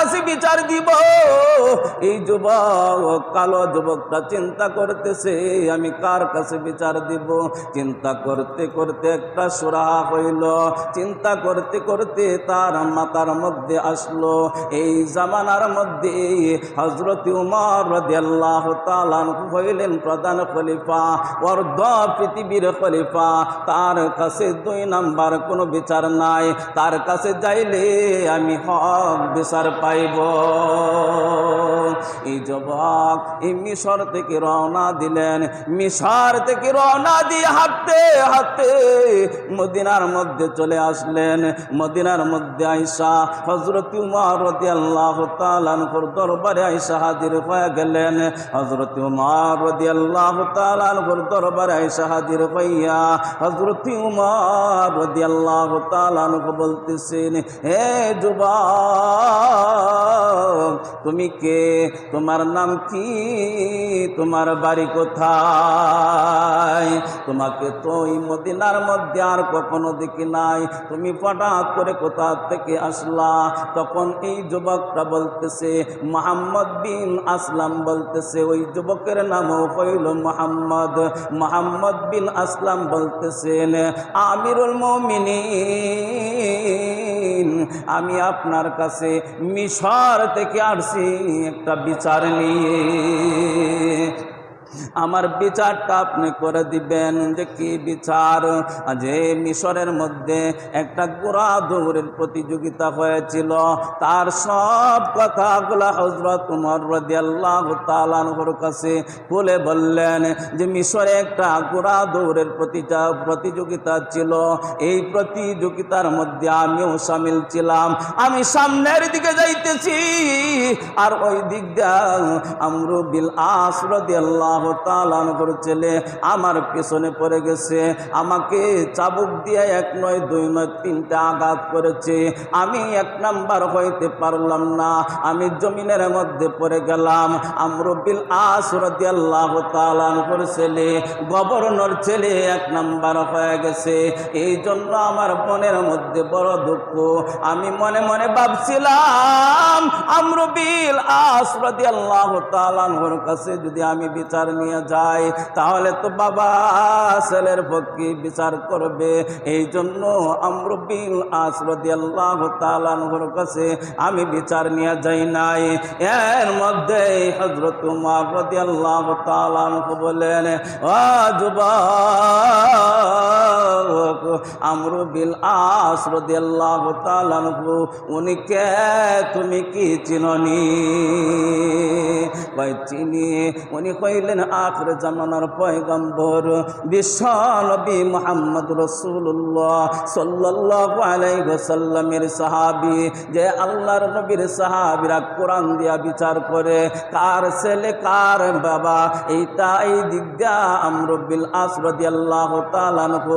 কাছে বিচার দিব। এই যুবক, কালো যুবকটা চিন্তা করতেছে, আমি কার কাছে বিচার দিব? চিন্তা করতে করতে একটা সুরা হইল। চিন্তা করতে করতে তার মাথার মধ্যে আসলো। এই জামানার মধ্যে হজরত উমর তাআলা আনহু হইলেন প্রধান খলিফা, অর্ধ পৃথিবীর খলিফা। তার কাছে দুই নাম্বার কোনো বিচার নাই। তার কাছে যাইলে আমি হক বিচার পাইব। এই যুবক এই মিশর থেকে রওনা দিলেন। মিশর থেকে রওনা দিয়ে হাঁটতে হাঁটতে মদিনার মধ্যে চলে আসলেন। মদিনার মধ্যে আইসা হজরত উমর রাদিয়াল্লাহু তাআলা আনহুর দরবারে আইসা হাজির হয়ে গেলেন। হজরত উমর রাদিয়াল্লাহু তাআলা আনহুর দরবারে আইসা হাজির হইয়া হজরত উমর রাদিয়াল্লাহু তাআলা আনহু বলতেছেন, হে যুবক তুমি কে? তোমার নাম কি? তোমার বাড়ি কোথায়? তোমাকে তো ওই মদিনার মধ্যে আর কখনো দেখি নাই। তুমি হঠাৎ করে কোথা থেকে আসলা? তখন এই যুবকটা বলতেছে, মোহাম্মদ বিন আসলাম বলতেছে। ওই যুবকের নামও হইল মোহাম্মদ। মোহাম্মদ বিন আসলাম বলতেছেন, আমিরুল মমিনিন আমি আপনার কাছে মিশর থেকে আসছি একটা বিচার নিয়ে। আমার বিচারটা আপনি করে দিবেন। যে কি বিচার? যে মিশরের মধ্যে একটা গোড়া দৌড়ের প্রতিযোগিতা হয়েছিল। তার সব কথাগুলা হজরত উমর রদিয়াল্লাহ তালানহর কাছে খুলে বললেন যে, মিশরে একটা গোড়া দৌড়ের প্রতিটা প্রতিযোগিতা ছিল। এই প্রতিযোগিতার মধ্যে আমিও সামিল ছিলাম। আমি সামনের দিকে যাইতেছি। আর ওই দিক দিয়ে আমরু বিল আসরদি ছেলে আমার পেছনে পড়ে গেছে। আমাকে চাবুক দিয়ে এক নয়, দুই নয় আঘাত করেছে। আমি এক নাম্বার হইতে পারলাম না। আমি জমিনের মধ্যে পড়ে গেলাম। আমরবিল আসরদি আল্লাহ তালানহর ছেলে গভর্নর ছেলে এক নাম্বার হয়ে গেছে। এই জন্য আমার মনের মধ্যে বড় দুঃখ। আমি মনে মনে ভাবছিলাম আমরবিল আসরদি আল্লাহ তালানহর কাছে যদি আমি বিচার নিয়ে যাই, তাহলে তো বাবা ছেলের পক্ষে বিচার করবে। এই জন্য আমরবিল আসরদি আল্লাহ তালানহর কাছে আমি বিচার নিয়ে যাই নাই। এর মধ্যে হজরত উমার রদি আল্লাহ তালানহ বলেন, ও যুবক আমরু বিল আসরদি আল্লাহ তালানহু উনি কে? তুমি কি চিননি? কয়, চিনি। উনি কইলেন, আখর জামানার পয়গম্বর, বিশ্ব নবী মোহাম্মদ রসুল্লাহ সাল্লাল্লাহু আলাইহি ওয়াসাল্লামের সাহাবী, যে আল্লাহর নবীর সাহাবীরা কোরআন দিয়া বিচার করে, কার ছেলে, কার বাবা এইটা এই দিক দিয়া আমরবিল আসরদি আল্লাহ তালানহু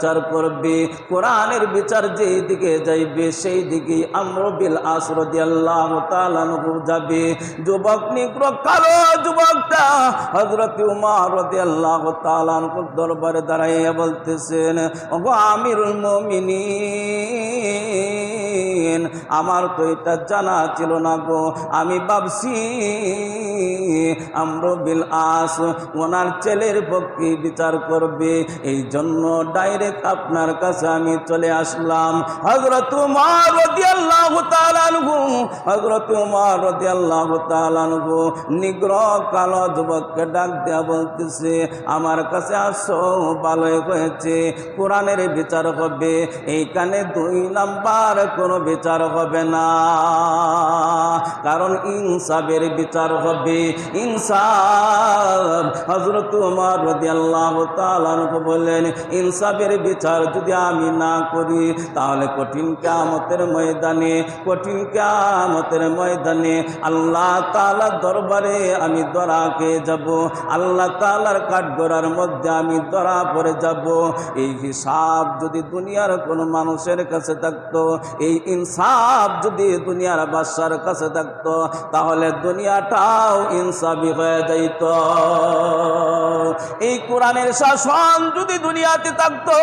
বিচার করবে, কোরআনের বিচার যেই দিকে যাইবে, সেই দিকে আমরবিল আসরদি আল্লাহ যাবে। যুবক নিগ্র, কালো যুবকটা হজরত উমার আল্লাহ দরবারে দাঁড়াইয়া বলতেছেন, ওগো আমিরুল মমিনিন, আমার তো এটা জানা ছিল না গো, আমি ভাবছি আমরবিল আস, ওনার ছেলের পক্ষে বিচার করবে এই জন্য ডাইরেক্ট আপনার কাছে আমি চলে আসলাম। হজরত উমার রদি আল্লাহ তালানহু হজরত উমার রদি আল্লাহ তালানহু যুবককে ডাক দেয়া বলতেছে, আমার কাছে আসো, ভালোই হয়েছে, কোরআনের বিচার হবে, এইখানে দুই নাম্বার কোনো বিচার হবে না। কারণ ইনসাফের বিচার হবে, ইনসাফ। হজরত উমর রাদিয়াল্লাহু তাআলা বললেন, ইনসাফের বিচার যদি আমি না করি, তাহলে কঠিন কামতের ময়দানে, কঠিন কামতের ময়দানে আল্লাহ তাআলার দরবারে আমি ধরা খেয়ে যাব। আল্লাহ তাআলার কাঠগড়ার মধ্যে আমি ধরা পড়ে যাব। এই হিসাব যদি দুনিয়ার কোনো মানুষের কাছে থাকতো, এই ইনসাফ যদি দুনিয়ার বাদশার কাছে থাকতো, তাহলে দুনিয়াটাও ইনসাফি হয়ে যাইত। এই কোরআনের শাসন যদি দুনিয়াতে থাকতো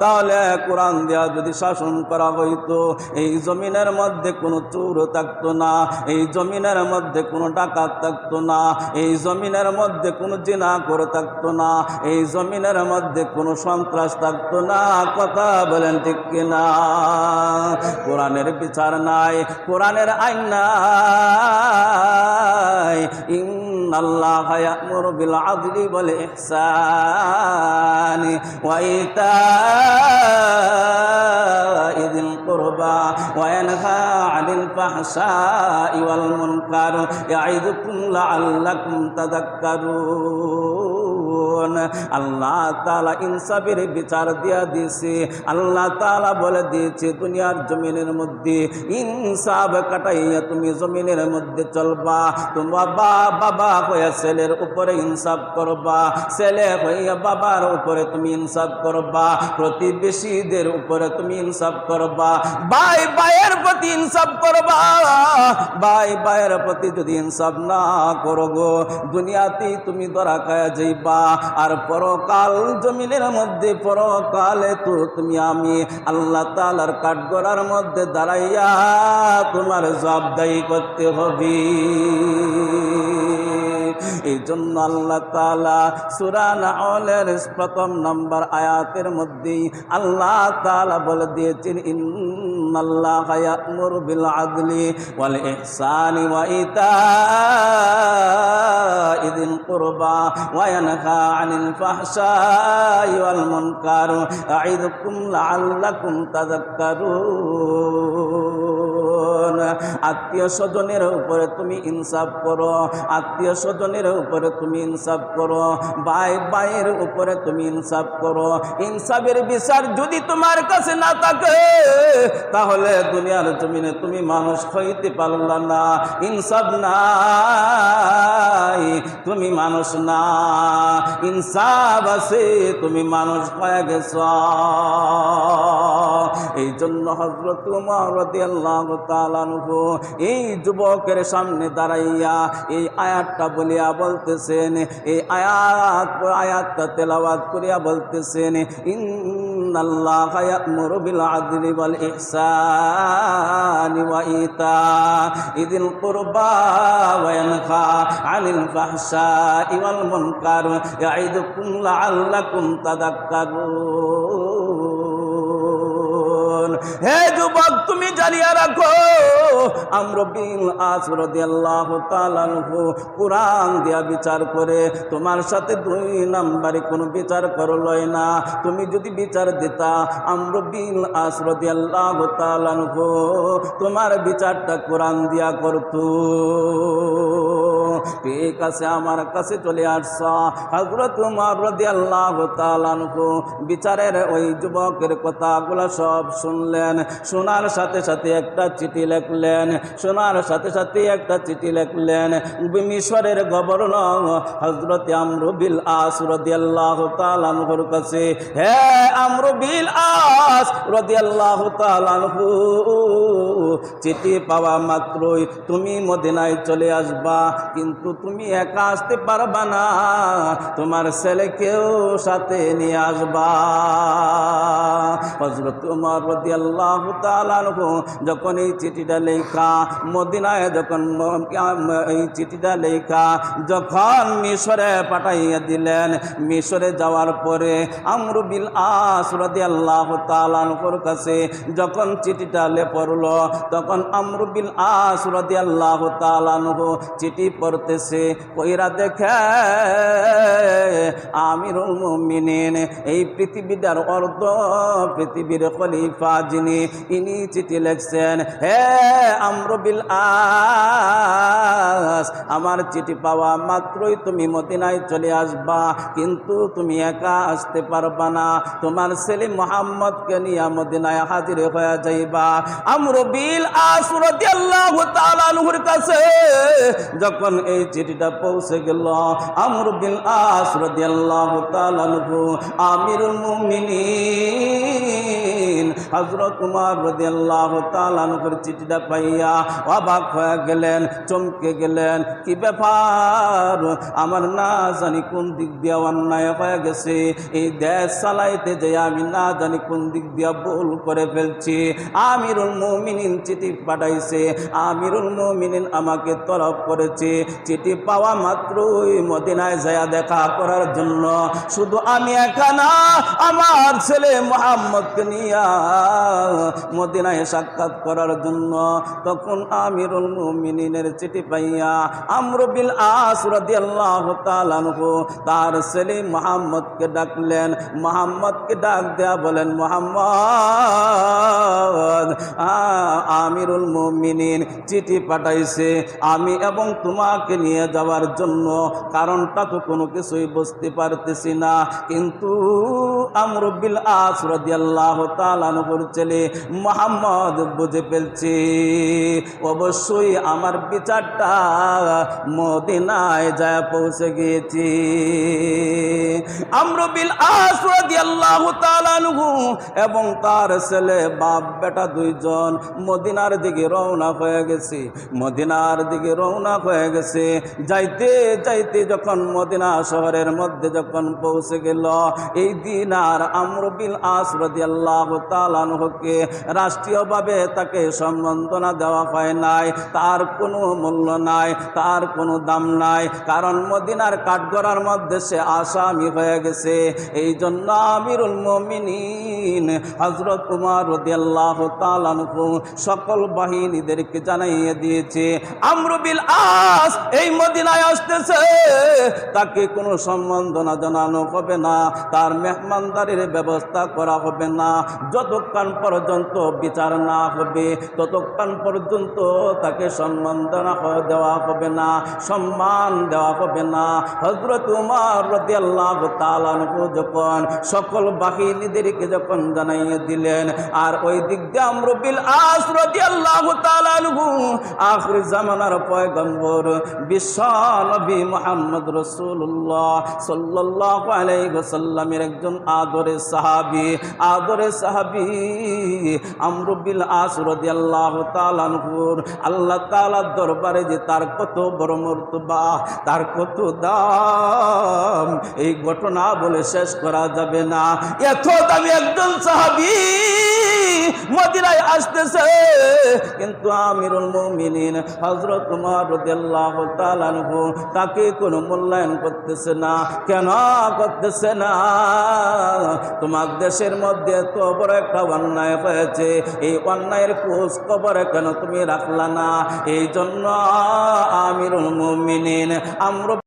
তাহলে কোরআন দেওয়া যদি শাসন করা হইতো, এই জমিনের মধ্যে কোনো চোর থাকতো না, এই জমিনের মধ্যে কোনো ডাকাত থাকতো না, এই জমিনের মধ্যে কোনো জিনা করে থাকতো না, এই জমিনের মধ্যে কোনো সন্ত্রাস থাকতো না, কথা বলেন ঠিক কিনা? কোরআনের বিচার নাই, কোরআনের আইন নাই ইন্নাল্লাহ ইয়ামুরু বিল আদলি ওয়াল ইহসানি ওয়া ইতাই যিল কুরবা ওয়া ইয়ানহা আনিল ফাহশাই ওয়াল মুনকার ইয়াইদুকুম লাআল্লাকুম তাযাক্কারুন আল্লাহ তাআলা ইনসাফের বিচার দিয়া আল্লাহ তাআলা বলে দিয়েছে, দুনিয়ার জমিনের মধ্যে ইনসাফ কাটাইয়া তুমি জমিনের মধ্যে চলবা, তোমার বাবা হইয়া ছেলের উপরে ইনসাফ করবা, ছেলে হইয়া বাবার উপরে তুমি ইনসাফ করবা, প্রতিবেশীদের উপরে তুমি ইনসাফ করবা, ভাই ভাইয়ের প্রতি ইনসাফ করবা, ভাই ভাইয়ের প্রতি যদি ইনসাফ না করো গো, দুনিয়াতেই তুমি ধরা খায়া যাইবা আর পরকাল জমিনের মধ্যে, পরকালে তো তুমি আমি আল্লাহ তালার কাঠগড়ার মধ্যে দাঁড়াইয়া তোমার জবাবদাহি করতে হবে। এই জন্য আল্লাহ তালা সুরান আলের প্রথম নম্বর আয়াতের মধ্যেই আল্লাহ তালা বলে দিয়েছেন ইয়ামুরু বিল আদলি ওয়াল ইহসানি ওয়া ইতাই যিল কুরবা ওয়া ইয়ানহা আনিল ফাহশাই ওয়াল মুনকার আইদুকুম লাআল্লাকুম তাযাক্কারুন আত্মীয় স্বজনের উপরে তুমি ইনসাফ করো, আত্মীয় স্বজনের উপরে তুমি ইনসাফ করো, ভাই ভাইয়ের উপরে তুমি ইনসাফ করো। ইনসাফের বিচার যদি তোমার কাছে না থাকে, তাহলে দুনিয়ার জমিনে তুমি মানুষ হইতে পারলা না। ইনসাফ নাই, তুমি মানুষ না। ইনসাফ আছে, তুমি মানুষ হয়ে গেছ। এই জন্য হজরত এই যুবকের সামনে দাঁড়াইয়া এই আয়াতটা বলিয়া বলতেছেন, এই আয়াত, আয়াতটা তেলাওয়াত করিয়া বলতেছেন ইয়াইদুকুম লাআল্লাকুম তাযাক্কারুন হে যুবক, তুমি জানিয়া রাখো, আমরা বিল আসরদি আল্লাহ তালানহু দিয়া বিচার করে, তোমার সাথে দুই নাম্বারে কোনো বিচার করলই না। তুমি যদি বিচার দিতা, আমরা বিল আসরদি আল্লাহ তালানহু তোমার বিচারটা কোরআন দিয়া করতো। ঠিক আছে, আমার কাছে চলে আসছ। হজরত উমর রাদিয়াল্লাহু তাআলা আনহু বিচারের ওই যুবকের কথাগুলো সব শুনলেন। শোনার সাথে সাথে একটা চিঠি লিখলেন, শোনার সাথে সাথে একটা চিঠি লিখলেন। মিশরের গভর্নর হজরত আমরু বিল আস রাদিয়াল্লাহু তাআলা আনহুর কাছে, হে আমরু বিল আস রাদিয়াল্লাহু তাআলা আনহু চিঠি পাওয়া মাত্রই তুমি মদিনায় চলে আসবা। কিন্তু তুমি একা আসতে পারবা না, তোমার ছেলেকেও সাথে নিয়ে আসবা। হজরত রাদিয়াল্লাহু তাআলা আনহু যখন এই চিঠিটা লেখা, মদিনায় যখন এই চিঠিটা লেখা, যখন মিশরে পাঠাইয়া দিলেন, মিশরে যাওয়ার পরে আমরু বিল আস রাদিয়াল্লাহু তাআলা আনহুর কাছে যখন চিঠিটা লে পড়ল তখন আমরুবিল আসরদি আল্লাহ তালানহ চিঠি পড়তেছে, কইরা দেখে, আমিরুল মুমিনিন, এই পৃথিবীটার অর্ধ পৃথিবীর খলিফা যিনি, ইনি চিঠি লিখছেন, হে আমরুবিল আস, আমার চিঠি পাওয়া মাত্রই তুমি মদিনায় চলে আসবা, কিন্তু তুমি একা আসতে পারবা না, তোমার ছেলে মোহাম্মদকে নিয়ে মদিনায় হাজির হয়ে যাইবা। আমরবিল আসরতি আল্লাহ তাআলার কাছে যখন এই চিঠিটা পৌঁছে গেল আমরবিল আসরতি আল্লাহ তাআলাহু আমিরুল মুমিনিন, হযরত উমর রাদিয়াল্লাহু তাআলার চিঠিটা পাইয়া অবাক হয়ে গেলেন, চমকে গেলেন, কি ব্যাপার? আমার না জানি কোন দিক দিয়ে অন্যায় হয়ে গেছে। এই দেশ চালাইতে যে আমি না জানি কোন দিক দিয়ে ভুল করে ফেলছি। আমিরুল মুমিনিন চিঠি পাঠাইছে। আমিরুল মুমিনিন আমাকে তলব করেছে। চিঠি পাওয়া মাত্রই মদিনায় যায় দেখা করার জন্য। শুধু আমি একা না, আমার ছেলে মোহাম্মদকে নিয়া মদিনায় সাক্ষাৎ করার জন্য। তখন আমিরুল মুমিনিনের চিঠি পাইয়া আমরবিল আসরদি আল্লাহ তালানহু তার ছেলে মোহাম্মদকে ডাকলেন। মোহাম্মদকে ডাক দেয়া বলেন, মোহাম্মদ আমিরুল মুমিনিন চিঠি পাঠাইছে, আমি এবং তোমাকে নিয়ে যাওয়ার জন্য। কারণটা তো কোনো কিছুই বুঝতে পারতেছি না। কিন্তু আমরবিল আসরদি আল্লাহ তালানহুর ছেলে মোহাম্মদ বুঝে ফেলছি, অবশ্যই আমার বিচারটা মদিনায় যায় পৌঁছে গিয়েছি। আমরুবিল আসরদি আল্লাহ তালানহু এবং তার ছেলে বাপ, বেটা দুইজন মদিনার দিকে রওনা হয়ে গেছে। মদিনার দিকে রওনা হয়ে গেছে। যাইতে যাইতে যখন মদিনা শহরের মধ্যে যখন পৌঁছে গেল, এই দিন আর আমরবিল আসরদি আল্লাহ তালানহকে রাষ্ট্রীয়ভাবে তাকে সম্বর্ধনা দেওয়া হয় নাই। তার কোনো মূল্য নাই, তার কোনো দাম নাই, কারণ মদিনার কাঠগড়ার মধ্যে সে আসামি হয়ে গেছে। এই জন্য আমিরুল মমিনিন হজরত কুমার রদিয়াল্লাহ তালানহু সকল বাহিনীদেরকে জানাইয়ে দিয়েছে, আমরবিল আস, এই মদিনায় আসতেছে। তাকে কোনো সম্বর্ধনা জানানো হবে না, তার মেহমানদারির ব্যবস্থা করা হবে না। যতক্ষণ পর্যন্ত বিচার না হবে, ততক্ষণ পর্যন্ত তাকে সম্মাননা দেওয়া হবে না, সম্মান দেওয়া হবে না। হজরত উমার রদি আল্লাহ যখন সকল বাহিনীদেরকে যখন জানাইয়ে দিলেন, আর ওই দিক দিয়ে আমরবিল আস রদি রসুল্লাহ সাল্লাহ আলাইসাল্লামের একজন আদরের সাহাবি। আদরের সাহাবি আমরুবিল আসরদি আল্লাহ তালানহুর আল্লাহ তালার দরবারে যে তার কত বড় মর্তবা, তার কত দাম, এই ঘটনা বলে শেষ করা যাবে না। এত দামি একজন সাহাবি মদিনায় আসতেছে। কিন্তু আমিরুল হযরত উমর তাকে কোনো মূল্যায়ন করতেছে না। কেন করতেছে না? তোমার দেশের মধ্যে এত বড় একটা অন্যায় হয়েছে। এই অন্যায়ের খোঁজ খবর কেন তুমি রাখলা না? এই জন্য আমিরুল মুমিনিন আমরা